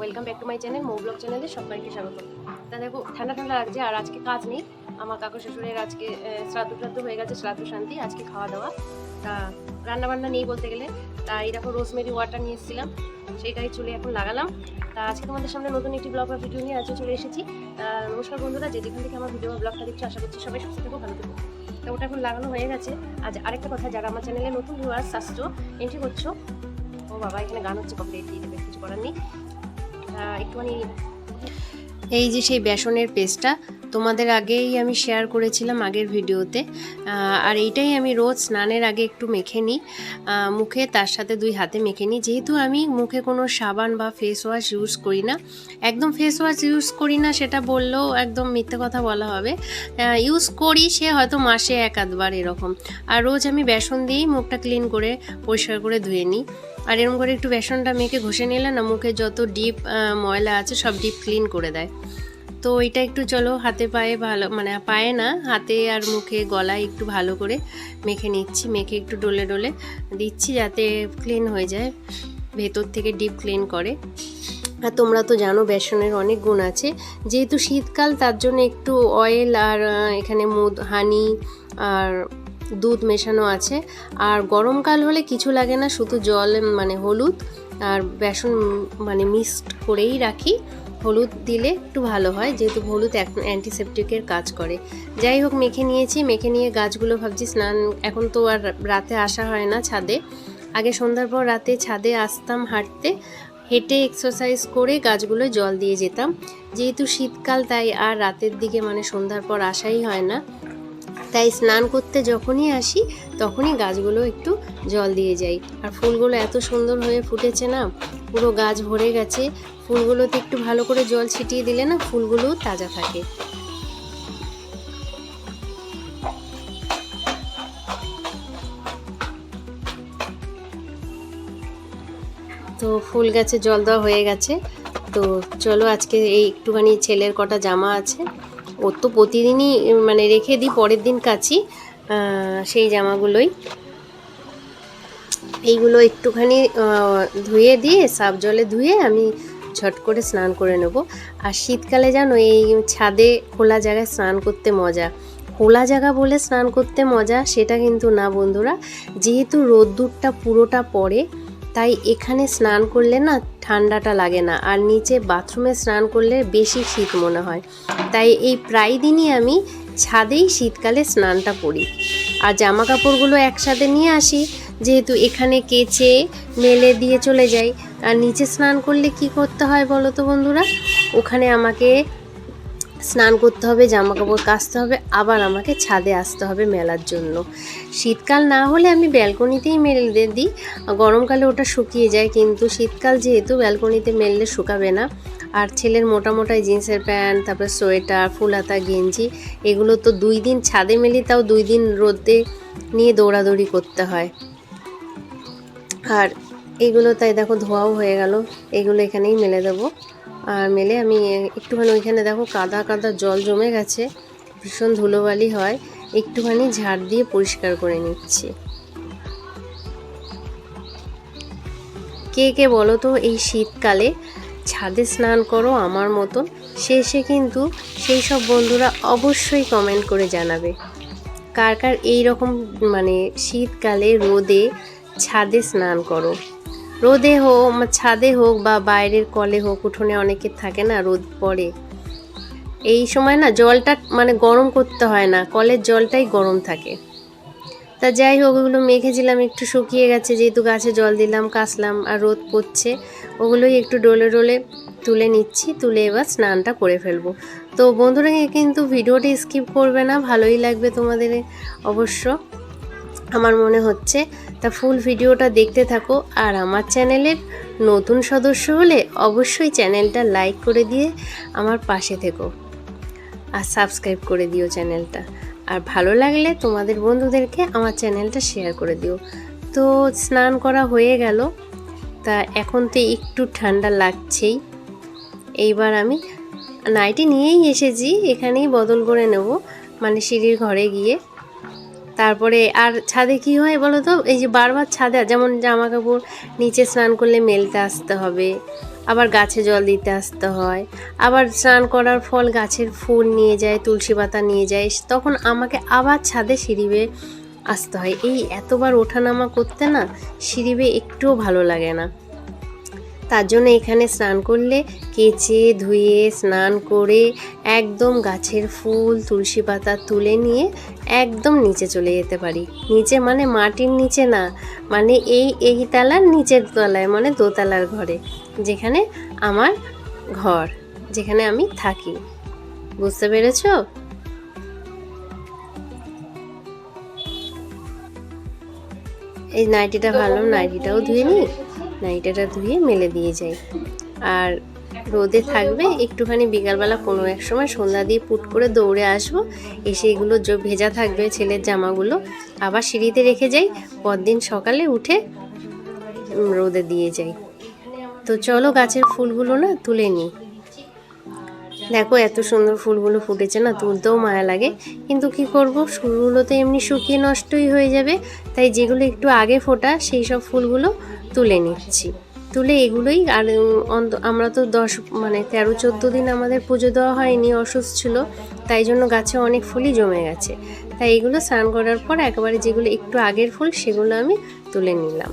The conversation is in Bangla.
Welcome back to my channel Mou vlog চ্যানেলে সবাইকে স্বাগত। তা দেখো, ঠান্ডা ঠান্ডা লাগছে আর আজকে কাজ নেই। আমার কাকু শ্বশুরের আজকে শ্রাদ্ধ শ্রাদ্ধ হয়ে গেছে, শ্রাদ্ধ শান্তি, আজকে খাওয়া দাওয়া। তা রান্না বান্না নেই বলতে গেলে। তা এই দেখো রোজমেরি ওয়াটার নিয়ে এসেছিলাম, সেইটাই চুলে এখন লাগালাম। তা আজকে তোমাদের সামনে নতুন একটি ব্লগ বা ভিডিও নিয়ে আজকে চলে এসেছি। নমস্কার বন্ধুরা, যে যেখান থেকে আমার ভিডিও ব্লগটা দেখছ, আশা করছি সবাই সুস্থ থেকো, ভালো থেকো। তা ওটা এখন লাগানো হয়ে গেছে। আজ আরেকটা কথা, যারা আমার চ্যানেলে নতুন ভিউয়ার্স আসছো এন্ট্রি করছ, ও বাবা, এখানে গান হচ্ছে কপিরাইট দিয়ে দেবে, কিছু করার নেই। একটুখানি এই যে সেই বেসনের পেস্টটা তোমাদের আগেই আমি শেয়ার করেছিলাম আগের ভিডিওতে। আর এইটাই আমি রোজ স্নানের আগে একটু মেখে নিই। মুখে তার সাথে দুই হাতে মেখে নিই। যেহেতু আমি মুখে কোনো সাবান বা ফেস ওয়াশ ইউজ করি না, একদম ফেস ওয়াশ ইউজ করি না সেটা বললেও একদম মিথ্যে কথা বলা হবে। ইউজ করি সে হয়তো মাসে এক আধবার এরকম। আর রোজ আমি বেসন দিয়েই মুখটা ক্লিন করে পরিষ্কার করে ধুয়ে নিই। আর এরকম করে একটু বেসনটা মেখে ঘষে নিলে না মুখে যত ডিপ ময়লা আছে সব ডিপ ক্লিন করে দেয়। তো এটা একটু চলো হাতে পায়ে ভালো মানে পায়ে না, হাতে আর মুখে গলায় একটু ভালো করে মেখে নিচ্ছি, মেখে একটু ডলে ডলে দিচ্ছি যাতে ক্লিন হয়ে যায়, ভেতর থেকে ডিপ ক্লিন করে। আর তোমরা তো জানো বেসনের অনেক গুণ আছে, যেহেতু শীতকাল তার জন্য একটু অয়েল আর এখানে মধ হানি আর দুধ মেশানো আছে। আর গরমকাল হলে কিছু লাগে না, শুধু জল মানে হলুদ আর বেসন মানে মিক্সড করেই রাখি। হলুদ দিলে একটু ভালো হয়, যেহেতু হলুদ অ্যান্টিসেপটিকের কাজ করে। যাই হোক, মেখে নিয়েছি, মেখে নিয়ে গাছগুলো ভাবছি স্নান, এখন তো আর রাতে আসা হয় না ছাদে। আগে সন্ধ্যার পর রাতে ছাদে আসতাম হাঁটতে, হেঁটে এক্সারসাইজ করে গাছগুলো জল দিয়ে যেতাম। যেহেতু শীতকাল, তাই আর রাতের দিকে মানে সন্ধ্যার পর আসাই হয় না। তাই স্নান করতে যখনই আসি, তখনই গাছগুলো একটু জল দিয়ে যাই। আর ফুলগুলো এত সুন্দর হয়ে ফুটেছে না, পুরো গাছ ভরে গেছে। ফুলগুলোতে একটু ভালো করে জল ছিটিয়ে দিলে না ফুলগুলোও তাজা থাকে। তো ফুল গাছে জল দেওয়া হয়ে গেছে। তো চলো আজকে এই একটুখানি ছেলের কটা জামা আছে ওর তো প্রতিদিনই মানে রেখে দিই, পরের দিন কাচি সেই জামাগুলোই। এইগুলো একটুখানি ধুয়ে দিয়ে সাব জলে ধুয়ে আমি ঝট করে স্নান করে নেব। আর শীতকালে জানো, এই ছাদে খোলা জায়গায় স্নান করতে মজা। খোলা জায়গা বলে স্নান করতে মজা, সেটা কিন্তু না বন্ধুরা। যেহেতু রোদ্দুরটা পুরোটা পড়ে তাই এখানে স্নান করলে না ঠান্ডাটা লাগে না, আর নিচে বাথরুমে স্নান করলে বেশি শীত মনে হয়। তাই এই প্রায় দিনই আমি ছাদেই শীতকালে স্নানটা করি। আর জামা কাপড়গুলো একসাথে নিয়ে আসি, যেহেতু এখানে কেচে, মেলে দিয়ে চলে যাই। আর নিচে স্নান করলে কি করতে হয় বলো তো বন্ধুরা? ওখানে আমাকে স্নান করতে হবে জামা কাপড় কাচতে হবে, আবার আমাকে ছাদে আসতে হবে মেলার জন্য। শীতকাল না হলে আমি ব্যালকনিতেই মেলে দিই। গরমকালে ওটা শুকিয়ে যায়, কিন্তু শীতকাল যেহেতু ব্যালকনিতে মেললে শুকাবে না। আর ছেলের মোটা মোটা জিন্সের প্যান্ট, তারপর সোয়েটার, ফুলাতা, গেঞ্জি, এগুলো তো দুই দিন ছাদে মেলি, তাও দুই দিন রোদে নিয়ে দৌড়াদৌড়ি করতে হয়। আর এগুলো তাই দেখো ধোয়াও হয়ে গেল, এগুলো এখানেই মেলে দেবো। আর মেলে আমি একটুখানি ওইখানে দেখো কাদা কাদা জল জমে গেছে, ভীষণ ধুলোবালি হয়, একটুখানি ঝাড় দিয়ে পরিষ্কার করে নিচ্ছি। কে কে বলো তো এই শীতকালে ছাদে স্নান করো আমার মতন, শেষে কিন্তু সেই সব বন্ধুরা অবশ্যই কমেন্ট করে জানাবে। কার কার এই রকম মানে শীতকালে রোদে ছাদে স্নান করো। রোদে হোক ছাদে হোক বা বাইরের কলে হোক, উঠোনে অনেকের থাকে না রোদ পড়ে। এই সময় না জলটা মানে গরম করতে হয় না, কলের জলটাই গরম থাকে। তা যাই হোক, ওগুলো মেখেছিলাম, একটু শুকিয়ে গেছে, যেহেতু গাছে জল দিলাম, কাচলাম আর রোদ পড়ছে, ওগুলোই একটু ডোলে ডলে তুলে নিচ্ছি, তুলে এবার স্নানটা করে ফেলব। তো বন্ধুরা কিন্তু ভিডিওটা স্কিপ করবে না, ভালোই লাগবে তোমাদের। অবশ্য আমার মনে হচ্ছে তা ফুল ভিডিওটা দেখতে থাকো আর আমার চ্যানেলের নতুন সদস্য হলে অবশ্যই চ্যানেলটা লাইক করে দিয়ে আমার পাশে থেকো আর সাবস্ক্রাইব করে দিও চ্যানেলটা। আর ভালো লাগলে তোমাদের বন্ধুদেরকে আমার চ্যানেলটা শেয়ার করে দিও। তো স্নান করা হয়ে গেল, তা এখন তো একটু ঠান্ডা লাগছেই। এইবার আমি নাইটি নিয়েই এসেছি, এখানেই বদল করে নেব মানে সিঁড়ির ঘরে গিয়ে। তারপরে আর ছাদে কি হয় বলো তো এই যে বারবার ছাদে যেমন জামা কাপড় নিচে স্নান করলে মেলতে আসতে হবে, আবার গাছে জল দিতে আসতে হয়, আবার স্নান করার ফল গাছের ফুল নিয়ে যায়, তুলসী পাতা নিয়ে যায় তখন আমাকে আবার ছাদে সিঁড়ি বেয়ে আসতে হয়। এই এতবার ওঠানামা করতে না সিঁড়ি বেয়ে একটুও ভালো লাগে না। তার জন্য এখানে স্নান করলে কেচে, ধুয়ে, স্নান করে একদম গাছের ফুল, তুলসী পাতা তুলে নিয়ে একদম নিচে চলে যেতে পারি। নিচে মানে মাটির নিচে না মানে এই এই তালার নিচের তলায় মানে দোতলার ঘরে, যেখানে আমার ঘর, যেখানে আমি থাকি। বুঝতে পেরেছ? এই নাইটিটা ভালো, নাইটিটাও ধুয়ে নিই? নাইটিটা ধুয়ে মেলে দিয়ে যাই। আর রোদে থাকবে, একটুখানি বিকালবেলা কোনো এক সময় সন্ধ্যা দিয়ে পুট করে দৌড়ে আসব, এসে এগুলো ভেজা থাকবে ছেলের জামাগুলো। আবার সিঁড়িতে রেখে যাই, পরদিন সকালে উঠে রোদে দিয়ে যাই। তো চলো গাছের ফুলগুলো না তুলে নিই। দেখো এত সুন্দর ফুলগুলো ফুটেছে না, তুলতেও মায়া লাগে। কিন্তু কি করব ফুলগুলো তো এমনি শুকিয়ে নষ্টই হয়ে যাবে। তাই যেগুলো একটু আগে ফোটা, সেই সব ফুলগুলো তুলে নিচ্ছি। তুলে এগুলোই আর আমরা তো দশ মানে তেরো, চোদ্দ দিন আমাদের পুজো দেওয়া হয়নি, অসুস্থ ছিল, তাই জন্য গাছে অনেক ফুলই জমে গেছে। তাই এগুলো স্নান করার পর একেবারে যেগুলো একটু আগের ফুল সেগুলো আমি তুলে নিলাম।